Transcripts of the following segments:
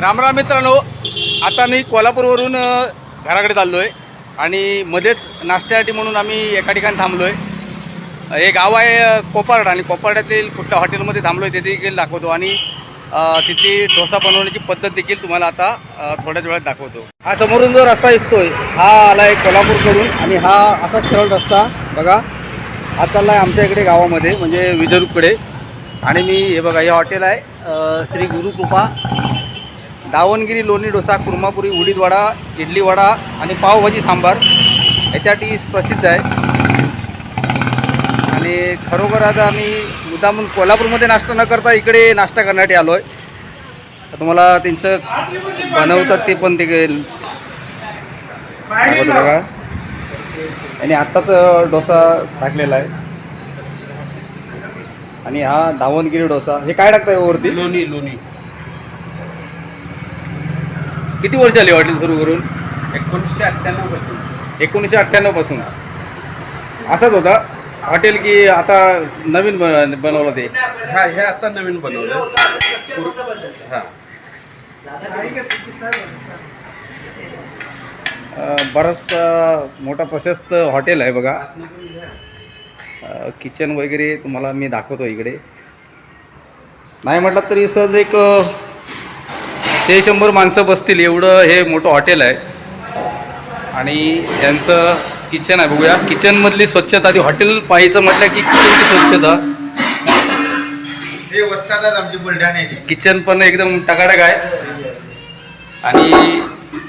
रामराम मित्रांनो आता मी कोल्हापूरवरून घराकडे चाललो आहे आणि मध्येच नाश्त्यासाठी म्हणून आम्ही एका ठिकाणी थांबलो आहे हे गाव आहे अ, कोपारड आणि कोपारड्यातील कुठल्या हॉटेलमध्ये थांबलो आहे ते देखील दाखवतो आणि तिथे डोसा बनवण्याची पद्धत देखील तुम्हाला आता थोड्याच वेळात दाखवतो. हा समोरून जो रस्ता दिसतोय हा आला आहे कोल्हापूरकडून आणि हा असा सरळ रस्ता बघा. हा चालला आहे आमच्या इकडे गावामध्ये म्हणजे विजरूपकडे. आणि मी हे बघा हे हॉटेल आहे श्री गुरुकृपा दावणगिरी लोणी डोसा कुर्मापुरी उडीदवडा इडली वडा आणि पावभाजी सांबार याच्यासाठी प्रसिद्ध आहे. आणि खरोखर आता आम्ही मुद्दामून कोल्हापूरमध्ये नाश्ता न करता इकडे नाश्ता करण्यासाठी आलो आहे तुम्हाला त्यांचं बनवतात ते पण ते बघा आणि आत्ताच डोसा टाकलेला आहे. आणि हा दावणगिरी डोसा. हे काय टाकताय वरती? लोणी लोणी. किती वर्ष आली हॉटेल सुरू करून? एकोणीसशे अठ्ठ्याण्णवपासून. एकोणीसशे अठ्ठ्याण्णवपासून. असाच होता? हॉटेल की आता नवीन बन- बनवलं ते? हा हे आता नवीन बनवलं. हा. बराचसा मोठा प्रशस्त हॉटेल आहे बघा. किचन वगैरे तुम्हाला मी दाखवतो इकडे. नाही म्हटलं तरी सहज एक अं, शे शंभर माणसं बसतील एवढं हे मोठं हॉटेल आहे. आणि यांचं किचन आहे. बघूया. किचनमधली स्वच्छता ती हॉटेल पाहायचं म्हटलं की किचनची स्वच्छता. हे वस्तादात आमची बुलढाण्याची. किचन पण एकदम टकाटक आहे. आणि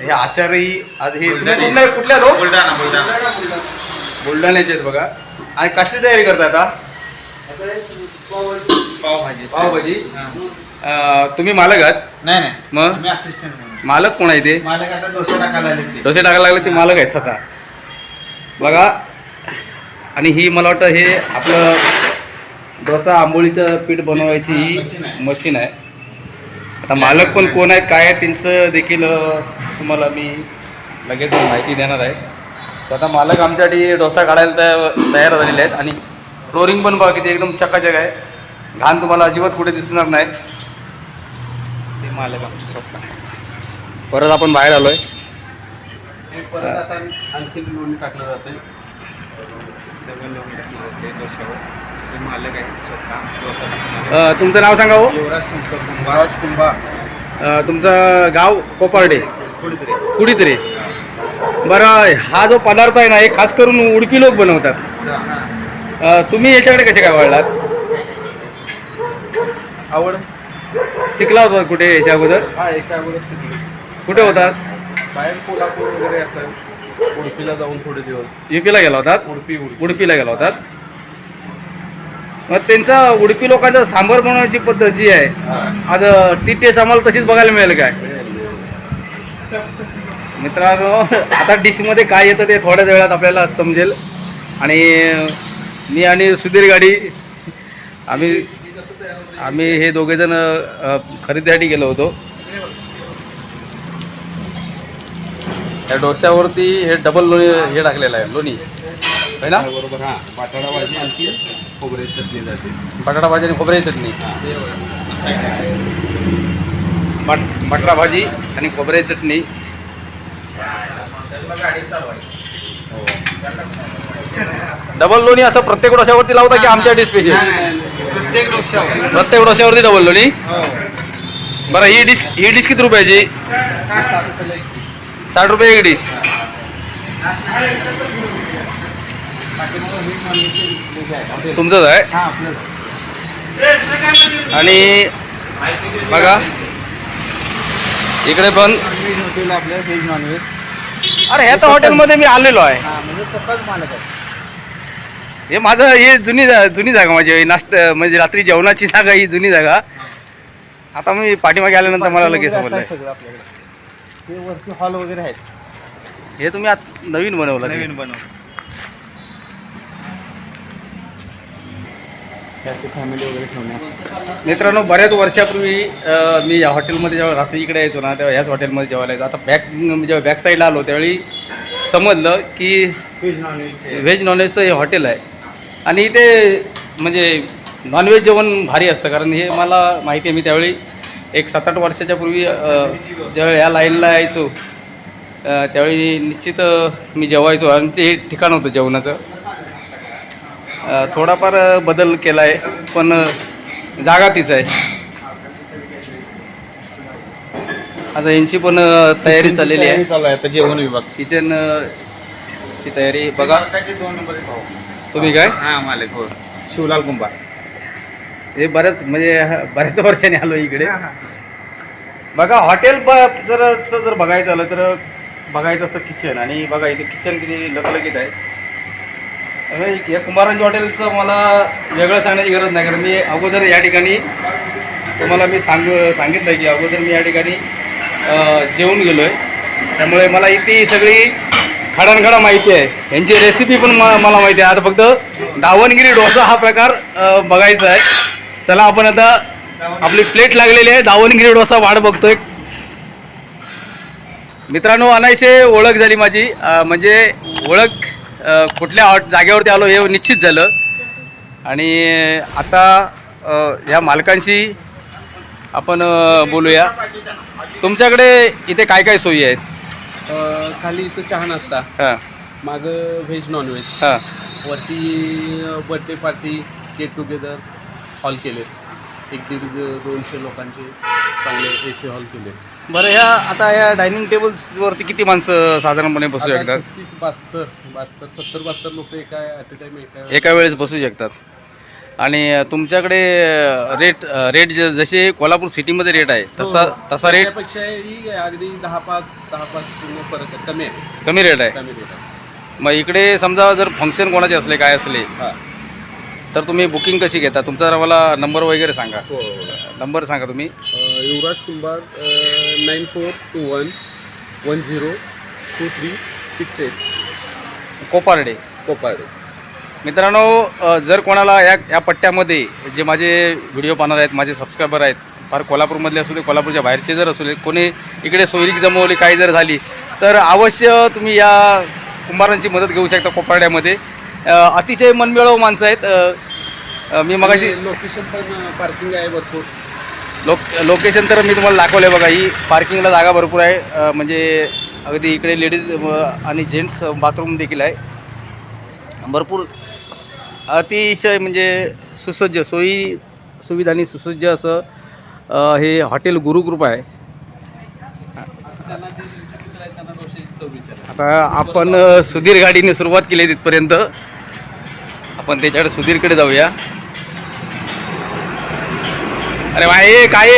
हे आचारही आज हे तुम्ही कुठल्या कुठल्या बुलढाणा बुलढाणा. बुलढाण्याचे आहेत बघा. आणि कसली तयारी करता आता? पावभाजी. पावभाजी. अं, तुम्ही मालक आहात नाही नाही. मग? मी असिस्टंट मालक कोण आहे ते मालक आता डोसे टाकायला आले ते. डोसे टाकायला लागले ते मालक आहेत स्वतः. बघा आणि ही मला वाटतं हे आपलं डोसा आंबोळीचं पीठ बनवायची ही मशीन आहे. मशीन आहे. आता मालक पण कोण आहेत काय आहे त्यांचं देखील अं, तुम्हाला मी लगेच माहिती देणार आहे. स्वतः मालक आमच्यासाठी डोसा काढायला तया- तयार झालेले आहेत. आणि फ्लोरिंग पण बघा किती एकदम चकाचक आहे. घाण तुम्हाला अजिबात कुठे दिसणार नाही मालक आमचे स्वतः परत आपण बाहेर आलोय. परत आता आणखी लोणी टाकलं जाते डबल लोणी टाकलं जाते डोश्यावर ते मालक आहे स्वतः तुमचं नाव सांगा हो. युवराज महाराज कुंभा तुमचं गाव कोपार्डे. कुठेतरी कुठीतरी बरं हा जो पदार्थ आहे ना हे खास करून उडपी लोक बनवतात. तुम्ही याच्याकडे कसे काय वळलात? आवड? शिकला होता कुठे याच्या अगोदर? हा याच्या अगोदर शिकली. कुठे होतात बाहेर कोल्हापूर वगैरे असं उडपीला जाऊन थोडे दिवस. युपीला गेला होतात उडपी उडपी. उडपीला गेला होतात मग त्यांचा उडपी लोकांचा सांबर बनवण्याची पद्धत जी आहे आज ती टेस्ट आम्हाला तशीच बघायला मिळेल काय? मित्रांनो आता डिशमध्ये काय येतं ते थोड्याच वेळात आपल्याला समजेल. आणि मी आणि सुधीर गाडी आम्ही आम्ही हे दोघेजण खरेदीसाठी गेलो होतो. त्या डोस्यावरती हे डबल लोणी हे टाकलेलं आहे लोणी. है ना? बरोबर हा. बटाटा भाजी आणखी खोबऱ्याची चटणी जाते. बटाटा भाजी आणि खोबऱ्याची चटणी. बट बटाटा भाजी आणि खोबऱ्याची चटणी. डबल लोणी असं प्रत्येक डोश्यावरती लावता की आमच्यासाठी स्पेशल प्रत्येक डोश्यावर प्रत्येक डोश्यावरती डबल लोणी? हो. बरं ही डिश ही डिश किती रुपयाची? साठ रुपये एक डिश तुमचंच आहे? हा आणि बघा. इकडे पण. अरे ह्या तर हॉटेलमध्ये मी आलेलो आहे. हा माझं हे जुनी जा- जुनी जागा माझी नाश्ता म्हणजे रात्री जेवणाची जागा ही जुनी जागा. आता मी पाठीमागे आल्यानंतर मला लगेच वगैरे समजलं सगळं आपल्याकडे. हे वरती हॉल वगैरे आहेत. हे तुम्ही आत नवीन बनवलं ते. नवीन फॅमिली वगैरे ठेवण्यास मित्रांनो बऱ्याच वर्षापूर्वी अं, मी या हॉटेलमध्ये जेव्हा रात्री इकडे यायचो ना तेव्हा ह्याच हॉटेलमध्ये जेवायला यायचो. आता बॅक जेव्हा बॅक साईडला आलो त्यावेळी समजलं की व्हेज नॉनव्हेज व्हेज नॉनव्हेजचं हे हॉटेल आहे. आणि इथे म्हणजे नॉनव्हेज जेवण भारी असतं कारण हे मला माहिती आहे मी त्यावेळी एक सात आठ वर्षाच्या पूर्वी ज्यावेळी या लाईनला यायचो त्यावेळी निश्चित मी जेवायचो. आणि ते हे ठिकाण होतं जेवणाचं. थोडाफार बदल केला आहे पण जागा तीच आहे. आता यांची पण तयारी चाललेली आहे. चालू आहे आता जेवण विभाग. किचन ची तयारी. बघा. दोन नंबर तुम्ही काय? हा मालक हो. शिवलाल कुंभार. हे बऱ्याच म्हणजे बऱ्याच वर्षांनी आलो इकडे. बघा हॉटेल ब जर जर बघायचं आलं तर बघायचं असतं किचन. आणि बघा इथे किचन किती लकलकीत आहे. या कुंभारांच्या हॉटेलचं मला वेगळं सांगण्याची गरज नाही कारण मी अगोदर या ठिकाणी तुम्हाला मी सांग सांगितलं आहे की अगोदर मी या ठिकाणी जेवून गेलो आहे त्यामुळे मला इथे सगळी खडानखडा माहिती आहे. यांची रेसिपी पण मला माहिती आहे. आता फक्त दावणगिरी डोसा हा प्रकार बघायचा आहे. चला आपण आता आपली प्लेट लागलेली आहे. दावणगिरी डोसा वाट बघतोय. मित्रांनो अनायसे ओळख झाली माझी. म्हणजे ओळख कुठल्या हॉट जागेवरती आलो हे निश्चित झालं. आणि आता ह्या मालकांशी आपण बोलूया. तुमच्याकडे इथे काय काय सोयी आहेत? अ, खाली इथं चहा नाश्ता हां. मागं व्हेज नॉनव्हेज हां. वरती birthday party get together hall केले एक दीड दोनशे लोकांचे चांगले ए सी हॉल केले बरं ह्या आता या डायनिंग टेबल्सवरती किती माणसं साधारणपणे बसू शकतात? तीस बहात्तर बहात्तर सत्तर बहात्तर लोक एका ॲट अ टाइम एका एका वेळेस बसू शकतात. आणि तुमच्याकडे रेट रेट ज जसे कोल्हापूर सिटीमध्ये रेट आहे तसा तसा रेट त्यापेक्षा ही अगदी दहा पाच दहा पाच शून्य फरक आहे. कमी आहे. कमी रेट आहे. कमी रेट आहे. मग इकडे समजा जर फंक्शन कोणाचे असले काय असले हां. तर तुम्ही बुकिंग कशी घेता? तुमचा जरा मला नंबर वगैरे सांगा. हो नंबर सांगा तुम्ही. अ, Yuvraj Kumbhar nine four two one one zero two three six eight Koparde. Kopade मित्रांनो जर कोणाला या या पट्ट्यामध्ये जे माझे व्हिडिओ पाहणार आहेत माझे सबस्क्रायबर आहेत फार कोल्हापूरमधले असू दे कोल्हापूरच्या बाहेरचे जर असू दे कोणी इकडे सोयरीक जमवली काही जर झाली तर अवश्य तुम्ही या कुंभारांची मदत घेऊ शकता कोपारड्यामध्ये. अतिशय मनमिळावू माणसं आहेत. मी मगाशी लोकेशन पण पार्किंग आहे भरपूर. लोक लोकेशन तर मी तुम्हाला दाखवलं आहे बघा ही पार्किंगला जागा भरपूर आहे. म्हणजे अगदी इकडे लेडीज आणि जेंट्स बाथरूम देखील आहे. भरपूर अतिशय म्हणजे सुसज्ज सोयी सुविधांनी सुसज्ज असं हे हॉटेल गुरुकृपा आहे. आता आपण सुधीर गाडीने सुरुवात केली आहे तिथपर्यंत. आपण त्याच्याकडे सुधीरकडे जाऊया. अरे वा ए काय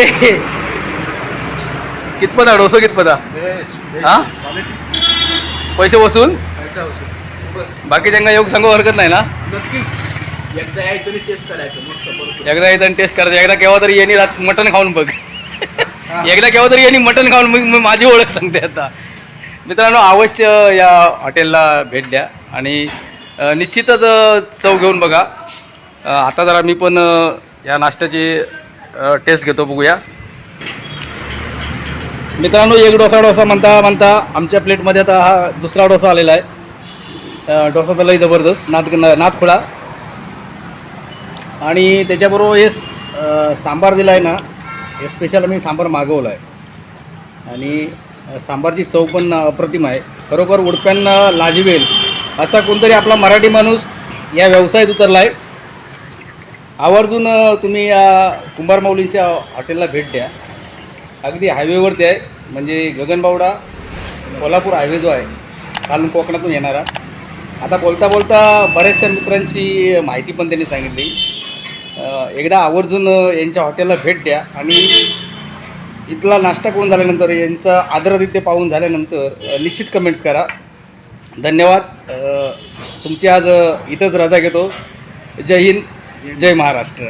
कितपदा डोसं कितपदा हा? पैसे वसूल? हा पैसे वसूल. बाकी त्यांना योग सांगू हरकत नाही ना? नक्कीच. एकदा यायचं आणि टेस्ट करायचं मस्त एकदा टेस्ट करायचं. एकदा केव्हा तरी यांनी रात मटण खाऊन बघ. एकदा केव्हा तरी यांनी मटण खाऊन मग माझी ओळख सांगते आता. मित्रांनो अवश्य या हॉटेलला भेट द्या. आणि निश्चितच चव घेऊन बघा. आता जरा मी पण या नाश्त्याची टेस्ट घेतो बघूया. मित्रांनो एक डोसा डोसा म्हणता म्हणता आमच्या प्लेटमध्ये आता हा दुसरा डोसा आलेला आहे. डोसा तर लई जबरदस्त नाथ नाथखुळा आणि त्याच्याबरोबर हे सांबार दिला आहे ना हे स्पेशल मी सांबार मागवलं आहे आणि सांबारची चव पण अप्रतिम आहे. खरोखर उडप्यांना लाजवेल असा कोणतरी आपला मराठी माणूस या व्यवसायात उतरला आहे आवर्जून तुम्ही या कुंभार माऊलींच्या हॉटेलला भेट द्या. अगदी हायवेवरती आहे. म्हणजे गगनबावडा कोल्हापूर हायवे जो आहे काल कोकणातून येणारा. आता बोलता बोलता बऱ्याचशा मित्रांची माहिती पण त्यांनी सांगितली. एकदा आवर्जून यांच्या हॉटेलला भेट द्या आणि इथला नाश्ता करून झाल्यानंतर यांचा आदरातिथ्य पाहून झाल्यानंतर निश्चित कमेंट्स करा. धन्यवाद. तुमची आज इथंच रजा घेतो. जय हिंद जय महाराष्ट्र.